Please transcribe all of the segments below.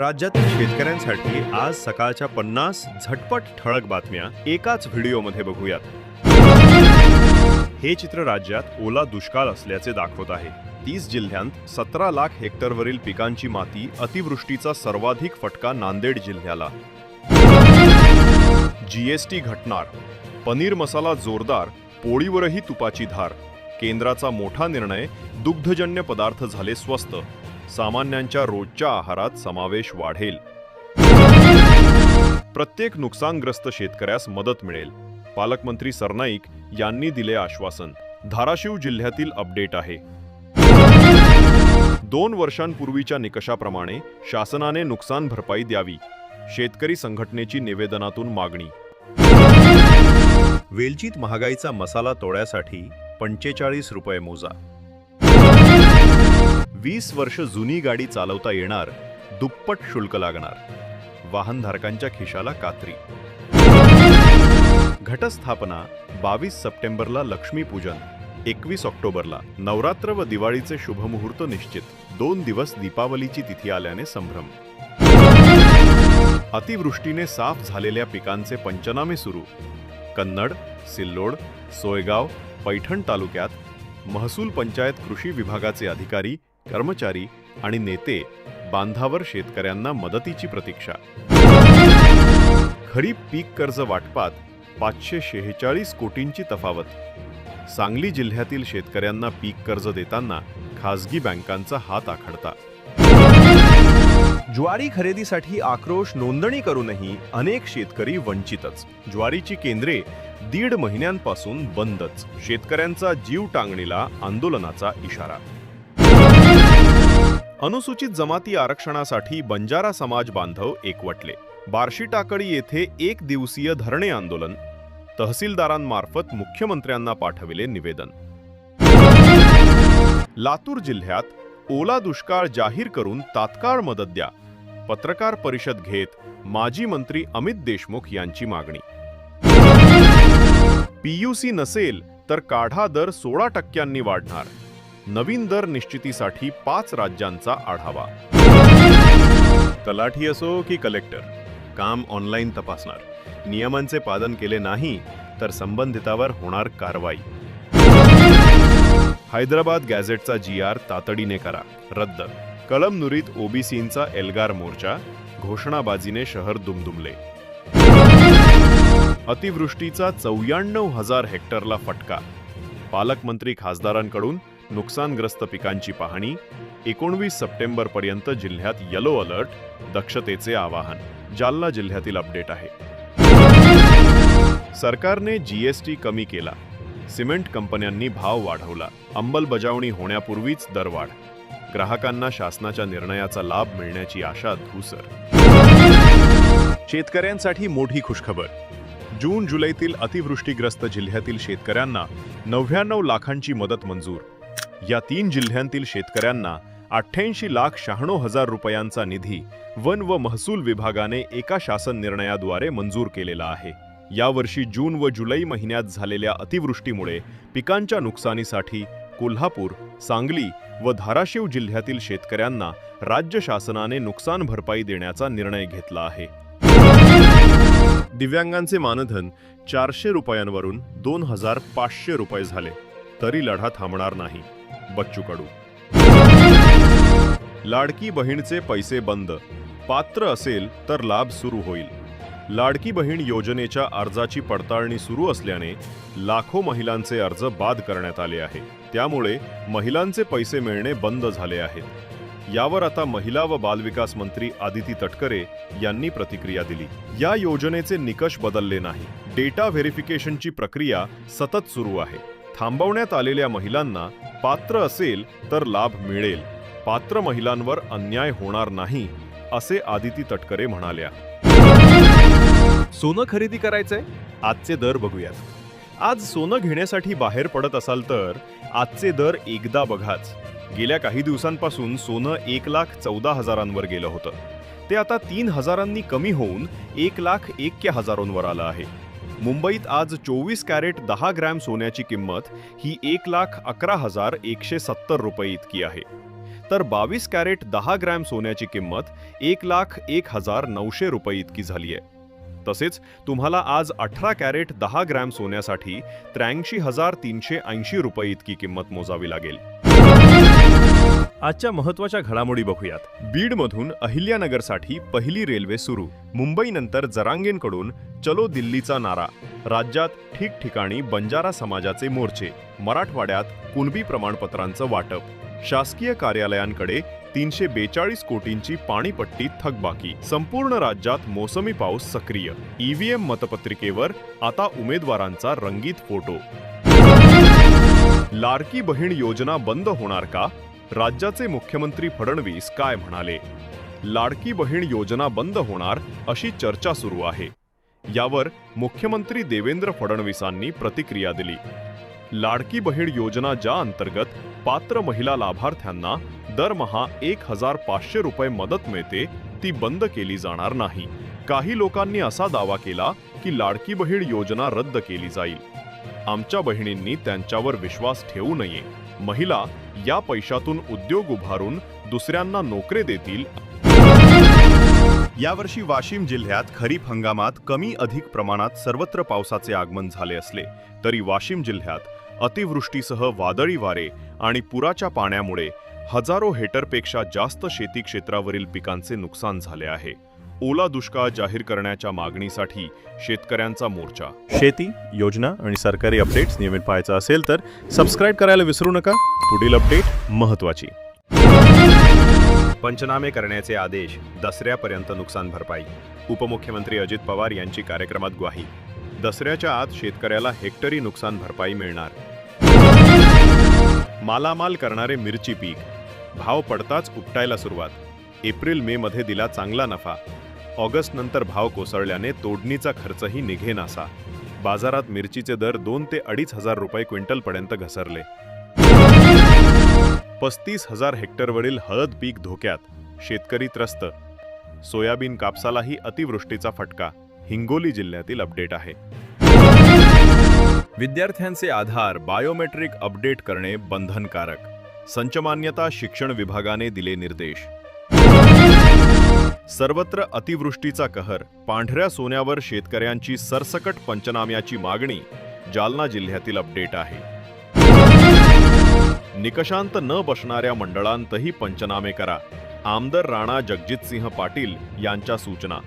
राज्यातील शेतकऱ्यांसाठी आज सकाळच्या पन्नास झटपट ठळक बातम्या एकाच व्हिडिओमध्ये बघूयात. हे चित्र राज्यात ओला दुष्काळ असल्याचे दाखवत आहे. तीस जिल्ह्यांत सतरा लाख हेक्टरवरील पिकांची माती अतिवृष्टीचा सर्वाधिक फटका नांदेड जिल्ह्याला. जीएसटी घटणार. पनीर मसाला जोरदार पोळीवरही तुपाची धार. केंद्राचा मोठा निर्णय दुग्धजन्य पदार्थ झाले स्वस्त. सामान्यांच्या रोजच्या आहारात समावेश वाढेल. प्रत्येक नुकसानग्रस्त शेतकऱ्यास मदत मिळेल. पालकमंत्री सरनाईक यांनी दिले आश्वासन. धाराशिव जिल्ह्यातील अपडेट आहे. दोन वर्षांपूर्वीच्या निकषाप्रमाणे शासनाने नुकसान भरपाई द्यावी. शेतकरी संघटनेची निवेदनातून मागणी. वेलचीत महागाईचा मसाला तोड्यासाठी पंचेचाळीस रुपये मोजा. वीस वर्ष जुनी गाडी चालवता येणार दुप्पट शुल्क लागणार. वाहनधारकांच्या खिशाला कात्री. घटस्थापना बावीस सप्टेंबरला लक्ष्मीपूजन एकवीस ऑक्टोबरला नवरात्र व दिवाळीचे शुभमुहूर्त निश्चित दोन दिवस दीपावलीची तिथी आल्याने संभ्रम. अतिवृष्टीने साफ झालेल्या पिकांचे पंचनामे सुरू. कन्नड सिल्लोड सोयगाव पैठण तालुक्यात महसूल पंचायत कृषी विभागाचे अधिकारी कर्मचारी आणि नेते बांधावर शेतकऱ्यांना मदतीची प्रतीक्षा. खरीप पीक कर्ज वाटपात पाचशे शेहेचाळीस कोटींची तफावत. सांगली जिल्ह्यातील शेतकऱ्यांना पीक कर्ज देताना खासगी बँकांचा हात आखडता. ज्वारी खरेदीसाठी आक्रोश नोंदणी करूनही अनेक शेतकरी वंचितच. ज्वारीची केंद्रे दीड महिन्यांपासून बंदच. शेतकऱ्यांचा जीव टांगणीला आंदोलनाचा इशारा. अनुसूचित जमाती आरक्षणासाठी बंजारा समाज बांधव एकवटले. बार्शी टाकळी येथे एक दिवसीय धरणे आंदोलन. तहसीलदारांमार्फत मुख्यमंत्र्यांना पाठविले निवेदन. लातूर जिल्ह्यात ओला दुष्काळ जाहीर करून तात्काळ मदत द्या. पत्रकार परिषद घेत माजी मंत्री अमित देशमुख यांची मागणी. पीयूसी नसेल तर काढा दर सोळा टक्क्यांनी वाढणार. नवीन दर निश्चितीसाठी पाच राज्यांचा आढावा. तलाठी असो की कलेक्टर काम ऑनलाईन तपासणार. नियमांचे पालन केले नाही तर संबंधितावर होणार कारवाई. हैदराबाद गॅझेटचा जी आर तातडीने करा. रद्द. कलमनुरीत ओबीसींचा एल्गार मोर्चा घोषणाबाजीने शहर दुमदुमले. अतिवृष्टीचा चौऱ्याण्णव हजार हेक्टरला फटका. पालकमंत्री खासदारांकडून नुकसानग्रस्त पिकांची पाहणी एकोणवीस सप्टेंबर पर्यंत जिल्ह्यात येलो अलर्ट दक्षतेचे आवाहन जालना जिल्ह्यातील अपडेट आहे. सरकारने जीएसटी कमी केला सिमेंट कंपन्यांनी भाव वाढवला अंमलबजावणी होण्यापूर्वीच दरवाढ ग्राहकांना शासनाच्या निर्णयाचा लाभ मिळण्याची आशा धूसर. शेतकऱ्यांसाठी मोठी खुशखबर जून जुलैतील अतिवृष्टीग्रस्त जिल्ह्यातील शेतकऱ्यांना नव्याण्णव लाखांची मदत मंजूर या तीन जिल्ह्यांतील शेतकऱ्यांना अठ्ठ्याऐंशी लाख शहाण्णव हजार रुपयांचा निधी वन व महसूल विभागाने एका शासन निर्णयाद्वारे मंजूर केलेला आहे. यावर्षी जून व जुलै महिन्यात झालेल्या अतिवृष्टीमुळे पिकांच्या नुकसानीसाठी कोल्हापूर सांगली व धाराशिव जिल्ह्यातील शेतकऱ्यांना राज्य शासनाने नुकसान भरपाई देण्याचा निर्णय घेतला आहे. दिव्यांगांचे मानधन चारशे रुपयांवरून दोन हजार पाचशे रुपये झाले. तरी लढा थांबणार नाही. बच्चू कडू. लाडकी बहीणचे पैसे बंद. पात्र असेल तर लाभ सुरू होईल. लाडकी बहीण योजनेच्या अर्जाची पडताळणी सुरू असल्याने लाखो महिलांचे अर्ज बाद करण्यात आले आहे. त्यामुळे महिलांचे पैसे मिळणे बंद झाले आहेत. यावर आता महिला व बालविकास मंत्री आदिती तटकरे यांनी प्रतिक्रिया दिली. या योजनेचे निकष बदलले नाही. डेटा व्हेरिफिकेशनची प्रक्रिया सतत सुरू आहे. थांबवण्यात आलेल्या महिलांना पात्र असेल तर लाभ मिळेल. पात्र महिलांवर अन्याय होणार नाही असे आदिती तटकरे म्हणाल्या. सोनं खरेदी करायचंय? आजचे दर बघूयात. आज सोनं घेण्यासाठी बाहेर पडत असाल तर आजचे दर एकदा बघाच. गेल्या काही दिवसांपासून सोनं एक लाख चौदा हजारांवर गेलं होतं. ते आता तीन हजारांनी कमी होऊन एक लाख एक्क्या हजारांवर आलं आहे. मुंबईत आज चोवीस कॅरेट दहा ग्रॅम सोन्याची किंमत ही एक लाख अकरा हजार एकशे सत्तर रुपये इतकी आहे. तर बावीस कॅरेट दहा ग्रॅम सोन्याची किंमत एक लाख एक हजार नऊशे रुपये इतकी झाली आहे. तसेच तुम्हाला आज अठरा कॅरेट दहा ग्रॅम सोन्यासाठी त्र्याऐंशी हजार तीनशे ऐंशी रुपये इतकी किंमत मोजावी लागेल. आजच्या महत्त्वाच्या घडामोडी बघूयात. बीडमधून अहिल्यानगरसाठी पहिली रेल्वे सुरू. मुंबईनंतर जरांगेंकडून चलो दिल्लीचा नारा. राज्यात ठिकठिकाणी बंजारा समाजाचे मोर्चे. मराठवाड्यात कुणबी प्रमाणपत्रांचं वाटप. शासकीय कार्यालयांकडे तीनशे बेचाळीस कोटींची पाणीपट्टी थकबाकी. संपूर्ण राज्यात मोसमी पाऊस सक्रिय. ईव्हीएम मतपत्रिकेवर आता उमेदवारांचा रंगीत फोटो. लाडकी बहीण योजना बंद होणार का? राज्याचे मुख्यमंत्री फडणवीस काय म्हणाले? लाडकी बहीण योजना बंद होणार अशी चर्चा सुरू आहे. यावर मुख्यमंत्री देवेंद्र फडणवीसांनी प्रतिक्रिया दिली. लाडकी बहीण योजना ज्या अंतर्गत पात्र महिला लाभार्थ्यांना दरमहा एक हजार पाचशे रुपये मदत मिळते ती बंद केली जाणार नाही. काही लोकांनी असा दावा केला की लाडकी बहीण योजना रद्द केली जाईल. आमच्या बहिणींनी त्यांच्यावर विश्वास ठेवू नये. महिला या पैशातून उद्योग उभारून दुसऱ्यांना नोकरे देतील. यावर्षी वाशिम जिल्ह्यात खरीप हंगामात कमी अधिक प्रमाणात सर्वत्र पावसाचे आगमन झाले असले तरी वाशिम जिल्ह्यात अतिवृष्टीसह वादळी वारे आणि पुराच्या पाण्यामुळे हजारो हेक्टरपेक्षा जास्त शेती क्षेत्रावरील पिकांचे नुकसान झाले आहे. ओला दुष्काळ जाहीर करण्याच्या मागणीसाठी शेतकऱ्यांचा मोर्चा. शेती योजना आणि सरकारी अपडेट्स नियमित पाहायचा असेल तर सबस्क्राईब करायला विसरू नका. पुढील अपडेट महत्वाची पंचनामे करण्याचे आदेश दसऱ्यापर्यंत नुकसान भरपाई. उपमुख्यमंत्री अजित पवार यांची कार्यक्रमात ग्वाही. दसऱ्याच्या आत शेतकऱ्याला हेक्टरी नुकसान भरपाई मिळणार. मालामाल करणारे मिरची पीक. भाव पडताच उपटायला सुरुवात. एप्रिल मे मध्ये दिला चांगला नफा. ऑगस्ट नंतर भाव कोसळल्याने तोडणीचा खर्चही निघेनासा. बाजारात मिरचीचे दर दोन ते अडीच हजार रुपये क्विंटलपर्यंत घसरले. पस्तीस हजार हेक्टरवरील हळद पीक धोक्यात शेतकरी त्रस्त. सोयाबीन कापसालाही अतिवृष्टीचा फटका हिंगोली जिल्ह्यातील अपडेट आहे. विद्यार्थ्यांचे आधार बायोमेट्रिक अपडेट करणे बंधनकारक. संचमान्यता शिक्षण विभागाने दिले निर्देश. सर्वत्र अतिवृष्टीचा कहर पांढऱ्या सोन्यावर शेतकऱ्यांची सरसकट पंचनाम्याची मागणी जालना जिल्ह्यातील अपडेट आहे. निकषांत न बसणाऱ्या मंडळांतही पंचनामे करा. आमदार राणा जगजितसिंह पाटील यांच्या सूचना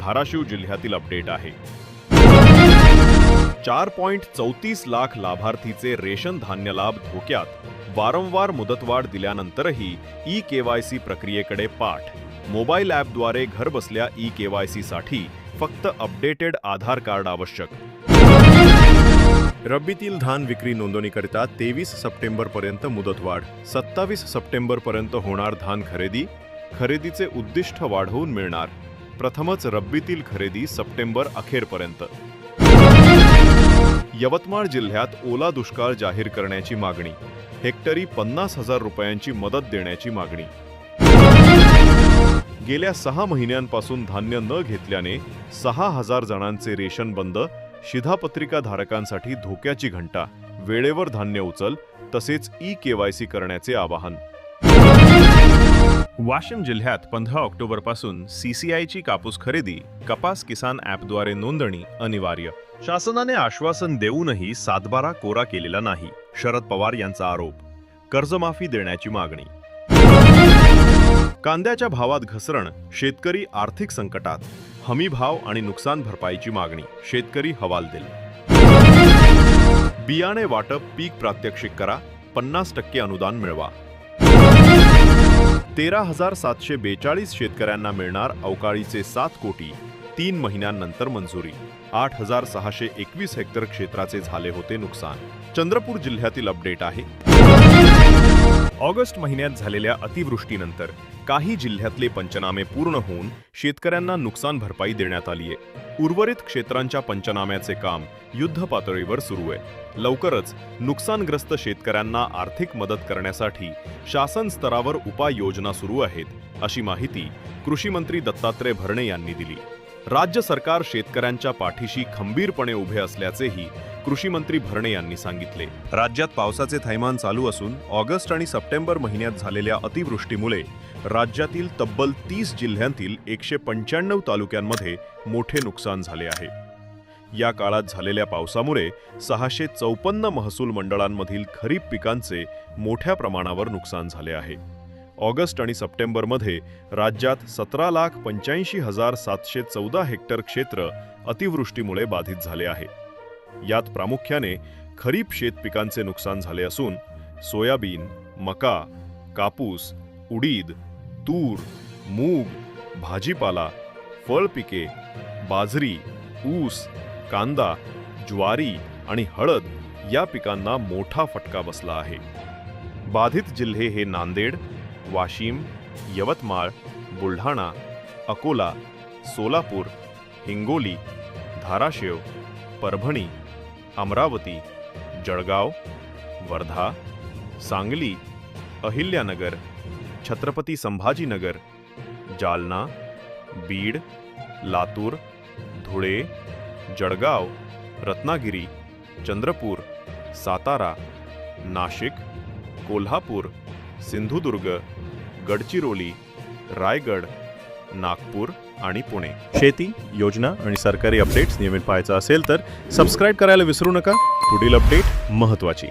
धाराशिव जिल्ह्यातील अपडेट आहे. चार पॉइंट चौतीस लाख लाभार्थीचे रेशन धान्य लाभ धोक्यात वारंवार मुदतवाढ दिल्यानंतरही ई केवायसी प्रक्रियेकडे पाठ मोबाईल ॲपद्वारे घरबसल्या ई केवायसी साठी फक्त अपडेटेड आधार कार्ड आवश्यक. रब्बीतील धान विक्री नोंदणीकरिता तेवीस सप्टेंबरपर्यंत मुदतवाढ. सत्तावीस सप्टेंबरपर्यंत होणार धान खरेदी. खरेदीचे उद्दिष्ट वाढवून मिळणार. प्रथमच रब्बीतील खरेदी सप्टेंबर अखेरपर्यंत. यवतमाळ जिल्ह्यात ओला दुष्काळ जाहीर करण्याची मागणी. हेक्टरी पन्नास हजार रुपयांची मदत देण्याची मागणी. गेल्या सहा महिन्यांपासून धान्य न घेतल्याने सहा हजार जणांचे रेशन बंद शिधापत्रिका धारकांसाठी धोक्याची घंटा वेळेवर धान्य उचल तसेच ई केवायसी करण्याचे आवाहन. वाशिम जिल्ह्यात पंधरा ऑक्टोबरपासून सीसीआयची कापूस खरेदी कपास किसान ॲपद्वारे नोंदणी अनिवार्य. शासनाने आश्वासन देऊनही सातबारा कोरा केलेला नाही शरद पवार यांचा आरोप. कर्जमाफी देण्याची मागणी. कांद्याच्या भावात घसरण शेतकरी आर्थिक संकटात. हमी भाव आणि नुकसान भरपाईची मागणी शेतकरी हवालदिल बियाणे वाटप पीक प्रात्यक्षिक करा पन्नास टक्के अनुदान मिळवा. तेरा हजार सातशे बेचाळीस शेतकऱ्यांना मिळणार अवकाळीचे सात कोटी तीन महिन्यांनंतर मंजुरी. आठ हजार सहाशे एकवीस हेक्टर क्षेत्राचे झाले होते नुकसान. चंद्रपूर जिल्ह्यातील अपडेट आहे. ऑगस्ट महिन्यात झालेल्या अतिवृष्टीनंतर काही जिल्ह्यातले पंचनामे पूर्ण होऊन शेतकऱ्यांना नुकसान भरपाई देण्यात आली आहे. उर्वरित क्षेत्रांच्या पंचनाम्याचे काम युद्ध पातळीवर सुरू आहे. लवकरच नुकसानग्रस्त शेतकऱ्यांना आर्थिक मदत करण्यासाठी शासन स्तरावर उपाययोजना सुरू आहेत अशी माहिती कृषी मंत्री दत्तात्रय भरणे यांनी दिली. राज्य सरकार शेतकऱ्यांच्या पाठीशी खंबीरपणे उभे असल्याचेही कृषी मंत्री भरणे यांनी सांगितले. राज्यात पावसाचे थैमान चालू असून ऑगस्ट आणि सप्टेंबर महिन्यात झालेल्या अतिवृष्टीमुळे राज्यातील तब्बल तीस जिल्ह्यांतील एकशे पंच्याण्णव तालुक्यांमध्ये मोठे नुकसान झाले आहे. या काळात झालेल्या पावसामुळे सहाशे चौपन्न महसूल मंडळांमधील खरीप पिकांचे मोठ्या प्रमाणावर नुकसान झाले आहे. ऑगस्ट आणि सप्टेंबरमध्ये राज्यात सतरा लाख पंच्याऐंशी हजार सातशे चौदा हेक्टर क्षेत्र अतिवृष्टीमुळे बाधित झाले आहे. यात प्रामुख्याने खरीप शेत पिकांचे नुकसान झाले असून सोयाबीन मका कापूस उडीद तूर मूग भाजीपाला फळपिके बाजरी ऊस कांदा ज्वारी आणि हळद या पिकांना मोठा फटका बसला आहे. बाधित जिल्हे हे नांदेड वाशिम यवतमाळ बुलढाणा अकोला सोलापूर हिंगोली धाराशिव परभणी अमरावती जळगाव वर्धा सांगली अहिल्यानगर छत्रपती संभाजीनगर जालना बीड लातूर धुळे जळगाव रत्नागिरी चंद्रपूर सातारा नाशिक कोल्हापूर सिंधुदुर्ग गडचिरोली रायगड नागपूर आणि पुणे. शेती योजना आणि सरकारी अपडेट्स नियमित पाहायचं असेल तर सबस्क्राईब करायला विसरू नका. पुढील अपडेट महत्त्वाची.